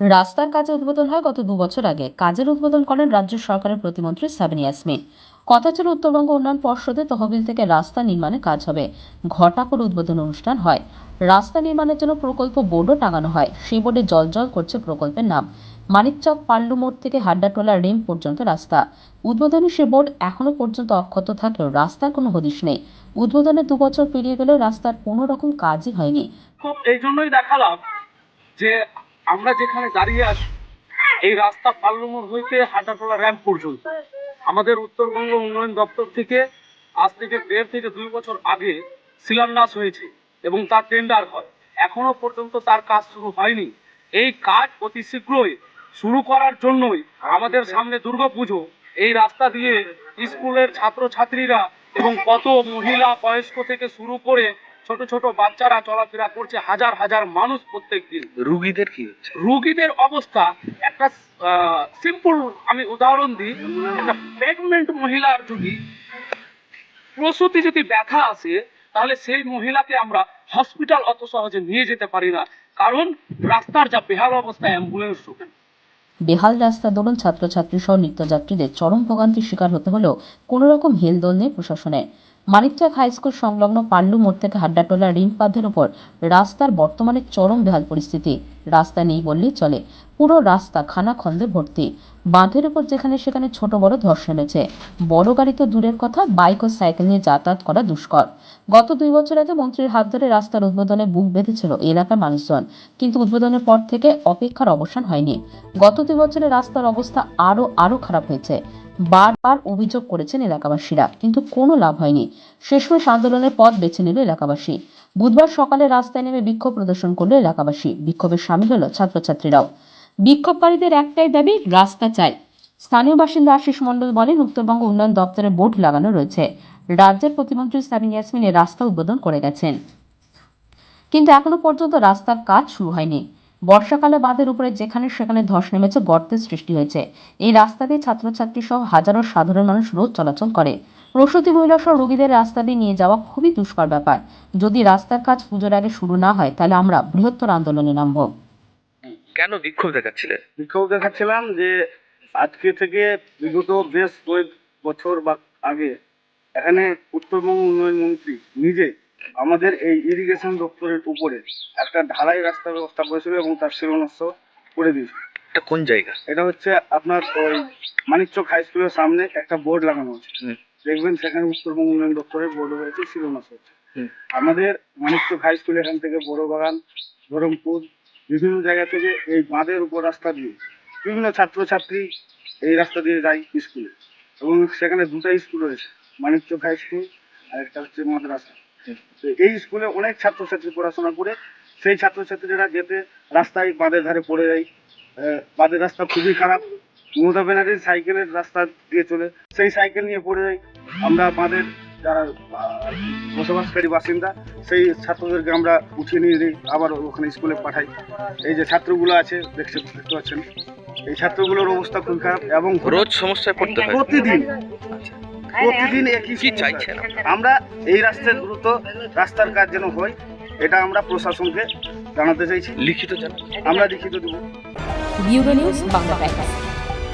রাস্তার কাজে উদ্বোধন হয় গত দু বছর আগে। কাজের উদ্বোধন করেন রাজ্য সরকারের প্রতিমন্ত্রী সাবিনা ইয়াসমিন। কথা ছিল উত্তরবঙ্গ উন্নয়ন পর্ষদে তহবিল থেকে রাস্তা নির্মাণে কাজ হবে। ঘটা করে উদ্বোধন অনুষ্ঠান হয়। রাস্তা নির্মাণের জন্য প্রকল্প বোর্ডও টাঙানো হয়। সেই বোর্ডে জলজল করছে প্রকল্পের নাম। মানিকচক পাল্লু মোড় থেকে হাড্ডাটোলা রেম পর্যন্ত রাস্তা। উদ্বোধনী সে বোর্ড এখনও পর্যন্ত অক্ষত থাকলেও রাস্তার কোনো হদিশ নেই। উদ্বোধনে দু বছর পেরিয়ে গেলেও রাস্তার কোনো রকম কাজই হয়নি। খুব এই জন্যই দেখালাম যে আমরা যেখানে দাঁড়িয়ে আছি, এই রাস্তা পাল্লুমোড় হইতে হাটাটোলা র্যাম্প পর্যন্ত। আমাদের উত্তরবঙ্গ উন্নয়ন দপ্তর থেকে আজ থেকে দেড় থেকে দুই বছর আগে শিলান্যাস হয়েছে এবং তার টেন্ডার হয়। এখনও পর্যন্ত তার কাজ শুরু হয়নি। এই কাজ অতি শীঘ্রই শুরু করার জন্যই আমাদের সামনে দুর্গাপুজো এই রাস্তা দিয়ে স্কুলের ছাত্রছাত্রীরা এবং কত মহিলা বয়স্ক থেকে শুরু করে ছোট ছোট বাচ্চারা চলাফেরা করছে হাজার হাজার মানুষ প্রত্যেক দিন। রুগীদের কি হচ্ছে? রোগীদের অবস্থা একটা সিম্পল আমি উদাহরণ দিই একটা প্রেগনেন্ট মহিলার যদি প্রসূতি যদি ব্যথা আসে তাহলে সেই মহিলাকে আমরা হসপিটাল অত সহজে নিয়ে যেতে পারি না। কারণ রাস্তার যা বেহাল অবস্থা অ্যাম্বুলেন্স ঢোকে বেহাল রাস্তা দরুন ছাত্রছাত্রী সহ নিত্যযাত্রীদের চরম ভোগান্তির শিকার হতে হলেও কোনো রকম হেলদোল নেই প্রশাসনের মানিকচক হাই স্কুল সংলগ্ন পাল্লু মোড় থেকে হাড্ডাটোলা রিম পাথের ওপর রাস্তার বর্তমানে চরম বেহাল পরিস্থিতি। রাস্তা নেই বললেই চলে। পুরো রাস্তা খানাখন্দে ভর্তি। বাঁধের উপর যেখানে সেখানে ছোট বড় ধর্ষণ হয়েছে বড় গাড়ি তো দূরের কথা, বাইক ও সাইকেল নিয়ে যাতায়াত করা দুষ্কর। গত দুই বছর আগে মন্ত্রীর হাত ধরে রাস্তার উদ্বোধনে বুক বেঁধেছিল এলাকার মানুষজন। কিন্তু উদ্বোধনের পর থেকে অপেক্ষার অবসান হয়নি। গত দুই বছরে রাস্তার অবস্থা আরও আরও খারাপ হয়েছে। বারবার অভিযোগ করেছেন এলাকাবাসীরা, কিন্তু কোনো লাভ হয়নি। শেষমেশ আন্দোলনের পথ বেছে নিল এলাকাবাসী। বুধবার সকালে রাস্তায় নেমে বিক্ষোভ প্রদর্শন করল এলাকাবাসী। বিক্ষোভে সামিল হলো ছাত্রছাত্রীরাও। বিক্ষোভকারীদের একটাই দাবি, রাস্তা চাই। স্থানীয় বাসিন্দা আশিস মণ্ডল বলেন, উত্তরবঙ্গ উন্নয়ন দপ্তরে বোর্ড লাগানো রয়েছে। রাজ্যের প্রতিমন্ত্রী সাবিন ইয়াসমিন রাস্তা উদ্বোধন করে গেছেন। কিন্তু এখনও পর্যন্ত রাস্তার কাজ শুরু হয়নি। বর্ষাকালে বাঁধের উপরে যেখানে সেখানে ধস নেমেছে গর্তের সৃষ্টি হয়েছে। এই রাস্তা দিয়ে ছাত্রছাত্রী সহ হাজারো সাধারণ মানুষ রোজ চলাচল করে। প্রসূতি মহিলা সহ রোগীদের রাস্তা দিয়ে নিয়ে যাওয়া খুবই দুষ্কর ব্যাপার। যদি রাস্তার কাজ পুজোর আগে শুরু না হয় তাহলে আমরা বৃহত্তর আন্দোলনে নামব। কেন বিক্ষোভ দেখাচ্ছিলেন বিক্ষোভ দেখাচ্ছিলাম যে আজকে থেকে বিগত বেশ কয়েক বছর বা আগে এখানে উত্তরবঙ্গ উন্নয়ন মন্ত্রী নিজে আমাদের এই ইরিগেশন দপ্তরের উপরে একটা ঢালাই রাস্তা ব্যবস্থা করেছিল এবং তার শিলান্যাস করে দিয়েছিল। এটা কোন জায়গা? এটা হচ্ছে আপনার ওই মানিকচক হাই স্কুলের সামনে একটা বোর্ড লাগানো আছে। দেখবেন সেখানে উত্তরবঙ্গ উন্নয়ন দপ্তরের বোর্ড হয়েছে শিলান্যাস হচ্ছে। আমাদের মানিকচক হাই স্কুল এখান থেকে বড় বাগান ধরমপুর বিভিন্ন জায়গা থেকে এই বাঁধের উপর রাস্তা দিয়ে বিভিন্ন ছাত্রছাত্রী এই রাস্তা দিয়ে যায় স্কুলে এবং সেখানে দুটো স্কুল রয়েছে মানিকচক হাই স্কুল আর একটা হচ্ছে মাদ্রাসা। এই স্কুলে অনেক ছাত্রছাত্রী পড়াশোনা করে সেই ছাত্রছাত্রীরা যেতে রাস্তায় বাঁধের ধারে পড়ে যায় বাঁধের রাস্তা খুবই খারাপ। মমতা ব্যানার্জির সাইকেলের রাস্তা দিয়ে চলে সেই সাইকেল নিয়ে পড়ে যায়। আমরা বাঁধের যারা বসবাসকারী বাসিন্দা সেই ছাত্রদেরকে আমরা উঠিয়ে নিয়ে যাই আবার ওখানে স্কুলে পাঠাই। এই যে ছাত্রগুলো আছে দেখতে দেখতে পাচ্ছেন? এই ছাত্রগুলোর অবস্থা খুব খারাপ এবং রোজ সমস্যায় পড়তে হয়। প্রতিদিন প্রতিদিন একই কি চাইছে চাইছেন আমরা এই রাস্তার দ্রুত রাস্তার কাজ যেন হয় এটা আমরা প্রশাসনকে জানাতে চাইছি। লিখিত জানাই আমরা লিখিত দেবো। Bureau news Bangla